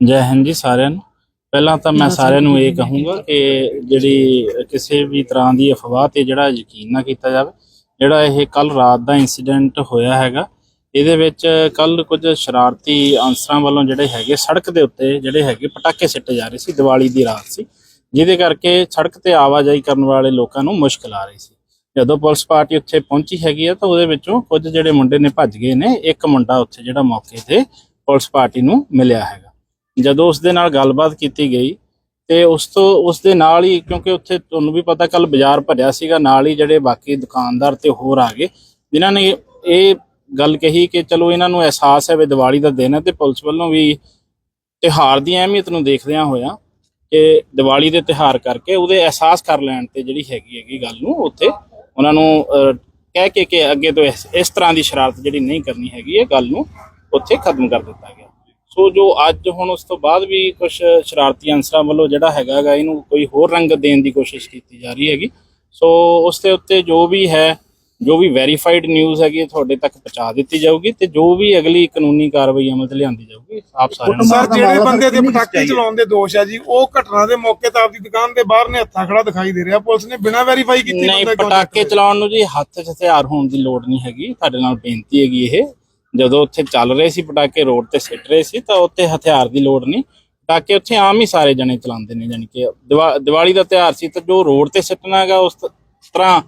ਜੈ ਹਿੰਦ ਜੀ ਸਾਰਿਆਂ ਨੂੰ। ਪਹਿਲਾਂ ਤਾਂ ਮੈਂ ਸਾਰਿਆਂ ਨੂੰ ਇਹ ਕਹੂੰਗਾ ਕਿ ਜਿਹੜੀ ਕਿਸੇ ਵੀ ਤਰ੍ਹਾਂ ਦੀ ਅਫਵਾਹ ਤੇ ਜਿਹੜਾ ਯਕੀਨ ਨਾ ਕੀਤਾ ਜਾਵੇ ਜਿਹੜਾ ਇਹ ਕੱਲ ਰਾਤ ਦਾ ਇਨਸੀਡੈਂਟ ਹੋਇਆ ਹੈਗਾ ਇਹਦੇ ਵਿੱਚ ਕੱਲ ਕੁਝ ਸ਼ਰਾਰਤੀ ਅਨਸਰਾਂ ਵੱਲੋਂ ਜਿਹੜੇ ਹੈਗੇ ਸੜਕ ਦੇ ਉੱਤੇ ਜਿਹੜੇ ਹੈਗੇ ਪਟਾਕੇ ਸਿੱਟੇ ਜਾ ਰਹੇ ਸੀ ਦੀਵਾਲੀ ਦੀ ਰਾਤ ਸੀ ਜਿਹਦੇ ਕਰਕੇ ਸੜਕ ਤੇ ਆਵਾਜਾਈ ਕਰਨ ਵਾਲੇ ਲੋਕਾਂ ਨੂੰ ਮੁਸ਼ਕਲ ਆ ਰਹੀ ਸੀ। ਜਦੋਂ ਪੁਲਿਸ ਪਾਰਟੀ ਉੱਥੇ ਪਹੁੰਚੀ ਹੈਗੀ ਆ ਤਾਂ ਉਹਦੇ ਵਿੱਚੋਂ ਕੁਝ ਜਿਹੜੇ ਮੁੰਡੇ ਨੇ ਭੱਜ ਗਏ ਨੇ ਇੱਕ ਮੁੰਡਾ ਉੱਥੇ ਜਿਹੜਾ ਮੌਕੇ ਤੇ ਪੁਲਿਸ ਪਾਰਟੀ ਨੂੰ ਮਿਲਿਆ ਹੈਗਾ। ਜਦੋਂ ਉਸ ਦੇ ਨਾਲ ਗੱਲਬਾਤ ਕੀਤੀ ਗਈ ਤੇ ਉਸ ਤੋਂ ਉਸ ਦੇ ਨਾਲ ਹੀ, ਕਿਉਂਕਿ ਉੱਥੇ ਤੁਹਾਨੂੰ ਵੀ ਪਤਾ ਕੱਲ ਬਾਜ਼ਾਰ ਭਰਿਆ ਸੀਗਾ, ਨਾਲ ਹੀ ਜਿਹੜੇ ਬਾਕੀ ਦੁਕਾਨਦਾਰ ਤੇ ਹੋਰ ਆ ਗਏ, ਜਿਨ੍ਹਾਂ ਨੇ ਇਹ ਗੱਲ ਕਹੀ ਕਿ ਚਲੋ ਇਹਨਾਂ ਨੂੰ ਅਹਿਸਾਸ ਹੈ ਵੀ ਦੀਵਾਲੀ ਦਾ ਦਿਨ ਹੈ ਤੇ ਪੁਲਿਸ ਵੱਲੋਂ ਵੀ ਤਿਉਹਾਰ ਦੀ ਅਹਿਮੀਅਤ ਨੂੰ ਦੇਖਦਿਆਂ ਹੋਇਆ ਕਿ ਦੀਵਾਲੀ ਦੇ ਤਿਉਹਾਰ ਕਰਕੇ ਉਹਦੇ ਅਹਿਸਾਸ ਕਰ ਲੈਣ ਤੇ ਜਿਹੜੀ ਹੈਗੀ ਹੈਗੀ ਗੱਲ ਨੂੰ ਉੱਥੇ ਉਹਨਾਂ ਨੂੰ ਕਹਿ ਕੇ ਕਿ ਅੱਗੇ ਤੋਂ ਇਸ ਇਸ ਤਰ੍ਹਾਂ ਦੀ ਸ਼ਰਾਰਤ ਜਿਹੜੀ ਨਹੀਂ ਕਰਨੀ ਹੈਗੀ, ਇਹ ਗੱਲ ਨੂੰ ਉੱਥੇ ਖਤਮ ਕਰ ਦਿੱਤਾ ਗਿਆ। ਸੋ ਜੋ ਅੱਜ ਹੁਣ ਉਸ ਤੋਂ ਬਾਅਦ ਵੀ ਕੁਝ ਸ਼ਰਾਰਤੀ ਅਨਸਰਾਂ ਵੱਲੋਂ ਜਿਹੜਾ ਹੈਗਾ ਗਾ ਇਹਨੂੰ ਕੋਈ ਹੋਰ ਰੰਗ ਦੇਣ ਦੀ ਕੋਸ਼ਿਸ਼ ਕੀਤੀ ਜਾ ਰਹੀ ਹੈਗੀ। ਸੋ ਉਸ ਦੇ ਉੱਤੇ ਜੋ ਵੀ ਹੈ ਜੋ ਵੀ ਵੈਰੀਫਾਈਡ ਨਿਊਜ਼ ਹੈਗੀ ਤੁਹਾਡੇ ਤੱਕ ਪਹੁੰਚਾ ਦਿੱਤੀ ਜਾਊਗੀ ਤੇ ਜੋ ਵੀ ਅਗਲੀ ਕਾਨੂੰਨੀ ਕਾਰਵਾਈ ਅਮਲ ਤੇ ਲਿਆਂਦੀ ਜਾਊਗੀ ਆਪ ਸਾਰਿਆਂ ਨੂੰ ਸਰ ਜਿਹੜੇ ਬੰਦੇ ਦੇ ਪਟਾਕੇ ਚਲਾਉਣ ਦੇ ਦੋਸ਼ ਆ ਜੀ ਉਹ ਘਟਨਾ ਦੇ ਮੌਕੇ ਤੇ ਆਪਦੀ ਦੁਕਾਨ ਦੇ ਬਾਹਰ ਨੇ ਹੱਥਾਂ ਖੜਾ ਦਿਖਾਈ ਦੇ ਰਿਹਾ। ਪੁਲਿਸ ਨੇ ਬਿਨਾਂ ਵੈਰੀਫਾਈ ਕੀਤੇ ਨਹੀਂ ਪਟਾਕੇ ਚਲਾਉਣ ਨੂੰ ਜੀ ਹੱਥ 'ਚ ਹਥਿਆਰ ਹੋਣ ਦੀ ਲੋੜ ਨਹੀਂ ਹੈਗੀ ਤੁਹਾਡੇ ਨਾਲ ਬੇਨਤੀ ਹੈਗੀ ਇਹ। ਜਦੋਂ ਉੱਥੇ ਚੱਲ ਰਹੇ ਸੀ ਪਟਾਕੇ ਰੋਡ ਤੇ ਸਿੱਟ ਰਹੇ ਸੀ ਤਾਂ ਉੱਥੇ ਹਥਿਆਰ ਦੀ ਲੋੜ ਨਹੀਂ। ਪਟਾਕੇ ਉੱਥੇ ਆਮ ਹੀ ਸਾਰੇ ਜਣੇ ਚਲਾਉਂਦੇ ਨੇ ਯਾਨੀ ਕਿ ਦੀਵਾ- ਦੀਵਾਲੀ ਦਾ ਤਿਉਹਾਰ ਸੀ ਤਾਂ ਜੋ ਰੋਡ ਤੇ ਸਿੱਟਣਾ ਹੈਗਾ ਉਸ ਤਰ੍ਹਾਂ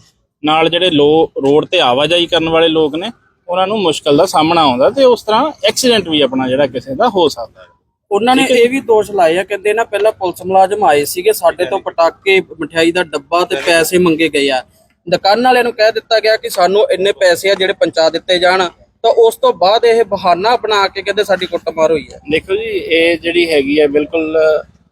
ਨਾਲ ਜਿਹੜੇ ਲੋ ਰੋਡ ਤੇ ਆਵਾਜਾਈ ਕਰਨ ਵਾਲੇ ਲੋਕ ਨੇ ਉਹਨਾਂ ਨੂੰ ਮੁਸ਼ਕਲ ਦਾ ਸਾਹਮਣਾ ਆਉਂਦਾ ਤੇ ਉਸ ਤਰ੍ਹਾਂ ਐਕਸੀਡੈਂਟ ਵੀ ਆਪਣਾ ਜਿਹੜਾ ਕਿਸੇ ਦਾ ਹੋ ਸਕਦਾ ਹੈ। ਉਹਨਾਂ ਨੇ ਇਹ ਵੀ ਦੋਸ਼ ਲਾਏ ਆ ਕਹਿੰਦੇ ਨਾ ਪਹਿਲਾਂ ਪੁਲਿਸ ਮੁਲਾਜ਼ਮ ਆਏ ਸੀਗੇ ਸਾਡੇ ਤੋਂ ਪਟਾਕੇ ਮਠਿਆਈ ਦਾ ਡੱਬਾ ਤੇ ਪੈਸੇ ਮੰਗੇ ਗਏ ਆ। ਦੁਕਾਨ ਵਾਲਿਆਂ ਨੂੰ ਕਹਿ ਦਿੱਤਾ ਗਿਆ ਕਿ ਸਾਨੂੰ ਇੰਨੇ ਪੈਸੇ ਆ ਜਿਹੜੇ ਪਹੁੰਚਾ ਦਿੱਤੇ ਜਾਣ। ਤਾਂ ਉਸ ਤੋਂ ਬਾਅਦ ਇਹ ਬਹਾਨਾ ਬਣਾ ਕੇ ਕਹਿੰਦੇ ਸਾਡੀ ਕੁੱਟਮਾਰ ਹੋਈ ਹੈ। ਦੇਖੋ ਜੀ, ਇਹ ਜਿਹੜੀ ਹੈਗੀ ਹੈ ਬਿਲਕੁਲ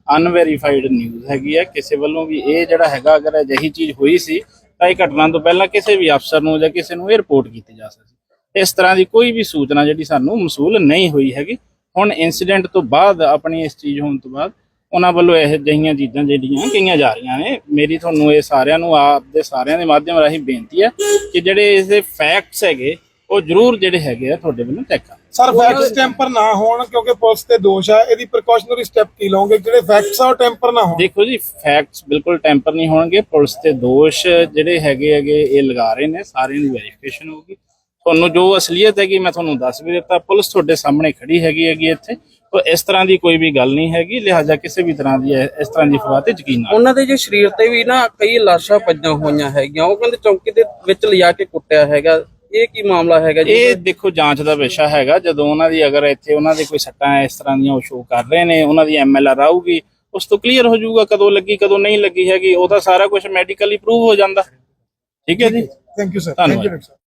ਅਨਵੈਰੀਫਾਈਡ ਨਿਊਜ਼ ਹੈਗੀ ਹੈ। ਕਿਸੇ ਵੱਲੋਂ ਵੀ ਇਹ ਜਿਹੜਾ ਹੈਗਾ, ਅਗਰ ਅਜਿਹੀ ਚੀਜ਼ ਹੋਈ ਸੀ, ਤਾਂ ਇਹ ਘਟਨਾ ਤੋਂ ਪਹਿਲਾਂ ਕਿਸੇ ਵੀ ਅਫਸਰ ਨੂੰ ਜਾਂ ਕਿਸੇ ਨੂੰ ਇਹ ਰਿਪੋਰਟ ਕੀਤੀ ਜਾ ਸਕਦੀ ਇਸ ਤਰ੍ਹਾਂ ਦੀ ਕੋਈ ਵੀ ਸੂਚਨਾ ਜਿਹੜੀ ਸਾਨੂੰ ਮਸੂਲ ਨਹੀਂ ਹੋਈ ਹੈਗੀ। ਹੁਣ ਇਨਸੀਡੈਂਟ ਤੋਂ ਬਾਅਦ, ਆਪਣੀ ਇਸ ਚੀਜ਼ ਹੋਣ ਤੋਂ ਬਾਅਦ, ਉਹਨਾਂ ਵੱਲੋਂ ਇਹ ਜਿਹੀਆਂ ਚੀਜ਼ਾਂ ਜਿਹੜੀਆਂ ਕਹੀਆਂ ਜਾ ਰਹੀਆਂ ਨੇ। ਮੇਰੀ ਤੁਹਾਨੂੰ ਇਹ ਸਾਰਿਆਂ ਨੂੰ, ਆਪ ਦੇ ਸਾਰਿਆਂ ਦੇ ਮਾਧਿਅਮ ਰਾਹੀਂ ਬੇਨਤੀ ਹੈ ਕਿ ਜਿਹੜੇ ਇਸ ਦੇ ਫੈਕਟਸ ਹੈਗੇ ਉਹ ਜ਼ਰੂਰ ਜਿਹੜੇ ਹੈਗੇ ਆ ਤੁਹਾਡੇ ਵੱਲੋਂ ਚੈੱਕ ਕਰ। ਸਰ ਫੈਕਟਸ ਟੈਂਪਰ ਨਾ ਹੋਣ ਕਿਉਂਕਿ ਪੁਲਿਸ ਤੇ ਦੋਸ਼ ਆ ਇਹਦੀ ਪ੍ਰੀਕਾਸ਼ਨਰੀ ਸਟੈਪ ਕੀ ਲਓਗੇ? ਜਿਹੜੇ ਫੈਕਟਸ ਆ ਉਹ ਟੈਂਪਰ ਨਾ ਹੋਣ। ਦੇਖੋ ਜੀ ਫੈਕਟਸ ਬਿਲਕੁਲ ਟੈਂਪਰ ਨਹੀਂ ਹੋਣਗੇ। ਪੁਲਿਸ ਤੇ ਦੋਸ਼ ਜਿਹੜੇ ਹੈਗੇ ਹੈਗੇ ਇਹ ਲਗਾ ਰਹੇ ਨੇ। ਸਾਰਿਆਂ ਦੀ ਵੈਰੀਫਿਕੇਸ਼ਨ ਹੋਊਗੀ। ਤੁਹਾਨੂੰ ਜੋ ਅਸਲੀਅਤ ਹੈਗੀ ਮੈਂ ਤੁਹਾਨੂੰ ਦੱਸ ਵੀ ਦਿੱਤਾ। ਪੁਲਿਸ ਤੁਹਾਡੇ ਸਾਹਮਣੇ ਖੜੀ ਹੈਗੀ ਹੈਗੀ ਇੱਥੇ। ਤਾਂ ਇਸ ਤਰ੍ਹਾਂ ਦੀ ਕੋਈ ਵੀ ਗੱਲ ਨਹੀਂ ਹੈਗੀ। ਲਿਹਾਜ਼ਾ ਕਿਸੇ ਵੀ ਤਰ੍ਹਾਂ ਦੀ ਇਸ ਤਰ੍ਹਾਂ ਦੀ ਅਫਵਾਹ ਤੇ ਯਕੀਨ ਨਾ ਉਹਨਾਂ ਦੇ ਜੇ ਸਰੀਰ ਤੇ ਵੀ ਨਾ ਕਈ ਲਾਸ਼ਾਂ ਪਈਆਂ ਹੋਈਆਂ ਹੈਗੀਆਂ। ਉਹ ਕਹਿੰਦੇ ਚੌਂਕੀ ਦੇ ਵਿੱਚ ਲਿਜਾ ਕੇ ਕੁੱਟਿਆ ਹੈਗਾ। ਇਹ ਕੀ ਮਾਮਲਾ ਹੈਗਾ ਜੀ? ਇਹ ਦੇਖੋ ਜਾਂਚ ਦਾ ਵਿਸ਼ਾ ਹੈਗਾ। ਜਦੋਂ ਉਹਨਾਂ ਦੀ ਅਗਰ ਇੱਥੇ ਉਹਨਾਂ ਦੇ ਕੋਈ ਸੱਟਾਂ ਇਸ ਤਰ੍ਹਾਂ ਦੀਆਂ ਉਹ ਸ਼ੋਅ ਕਰ ਰਹੇ ਨੇ ਉਹਨਾਂ ਦੀ ਐਮਐਲਆਰ ਆਊਗੀ ਉਸ ਤੋਂ ਕਲੀਅਰ ਹੋ ਜਾਊਗਾ ਕਦੋਂ ਲੱਗੀ ਕਦੋਂ ਨਹੀਂ ਲੱਗੀ ਹੈਗੀ। ਉਹਦਾ ਸਾਰਾ ਕੁਝ ਮੈਡੀਕਲੀ ਪ੍ਰੂਵ ਹੋ ਜਾਂਦਾ। ਠੀਕ ਹੈ ਜੀ? ਥੈਂਕ ਯੂ ਸਰ ਧੰਨਵਾਦ। Thank you